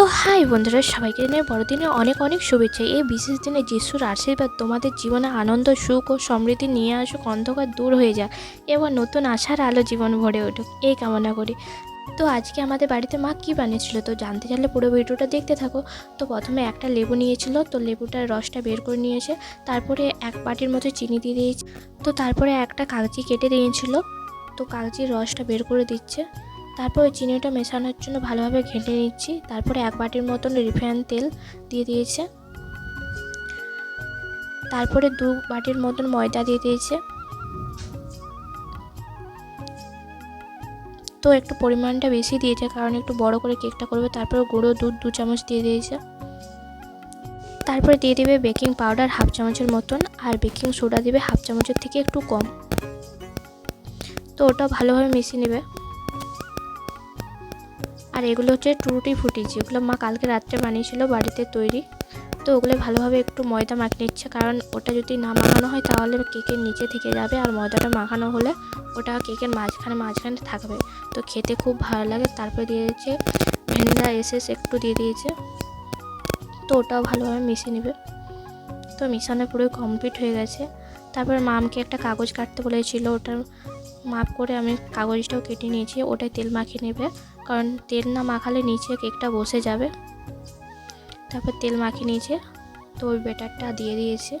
তো হাই বন্ধুরা, সবাইকে জানাই বড়দিনে অনেক অনেক শুভেচ্ছা। এই বিশেষ দিনে যিশুর আশীর্বাদ তোমাদের জীবনে আনন্দ, সুখ ও সমৃদ্ধি নিয়ে আসুক, অন্ধকার দূর হয়ে যাক এবং নতুন আশার আলো জীবন ভরে উঠুক। এই কামনা করি। তো আজকে আমাদের বাড়িতে মা কী বানিয়েছিল? তো জানতে চাইলে পুরো ভিডিওটা দেখতে থাকো। তো প্রথমে একটা লেবু নিয়েছিল, তো লেবুটার রসটা বের করে নিয়েছে তারপরে এক বাটির মতো চিনি দিয়ে দিয়েছে। তো তারপরে একটা কাগজি কেটে দিয়েছিল, তো কাগজির রসটা বের করে দিচ্ছে। তারপর চিনিটা মেশানোর জন্য ভালোভাবে ঘেঁটে নিচ্ছি। তারপরে এক বাটির মতন রিফাইন তেল দিয়ে দিয়েছে। তারপরে দু বাটির মতন ময়দা দিয়ে দিয়েছে। তো একটু পরিমাণটা বেশি দিয়েছে, কারণ একটু বড় করে কেকটা করবে, তারপরে গুঁড়ো দুধ দু চামচ দিয়ে দিয়েছে। তারপরে দিয়ে দেবে বেকিং পাউডার হাফ চামচের মতন, আর বেকিং সোডা দেবে হাফ চামচের থেকে একটু কম। তো ওটা ভালোভাবে মিশিয়ে নেবে। আর এগুলো হচ্ছে টুটি ফুটি, যেগুলো মা কালকে রাত্রে বানিয়েছিল বাড়িতে তৈরি। তো ওগুলো ভালোভাবে একটু ময়দা মাখিয়ে নিচ্ছে, কারণ ওটা যদি না মাখানো হয় তাহলে কেকের নিচে থেকে যাবে আর ময়দাটা মাখানো হলে ওটা কেকের মাঝখানে মাঝখানে থাকবে। তো খেতে খুব ভালো লাগে। তারপরে দিয়ে দিয়েছে ভ্যানিলা এসেস একটু দিয়ে দিয়েছে। তো ওটাও ভালোভাবে মিশিয়ে নেবে। তো মিশানো পুরো কমপ্লিট হয়ে গেছে। তারপরে মামকে একটা কাগজ কাটতে বলেছিল ওটার মাপ করে আমি কাগজটাও কেটে নিয়েছি, ওটাই তেল মাখিয়ে নেবে, কারণ তেল না মাখালে নিচে কেকটা বসে যাবে। তারপর তেল মাখিয়ে নিয়েছে, তো ওই বেটারটা দিয়ে দিয়েছে।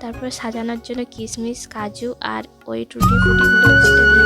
তারপরে সাজানোর জন্য কিশমিশ, কাজু আর ওই টুটি ফুটিগুলো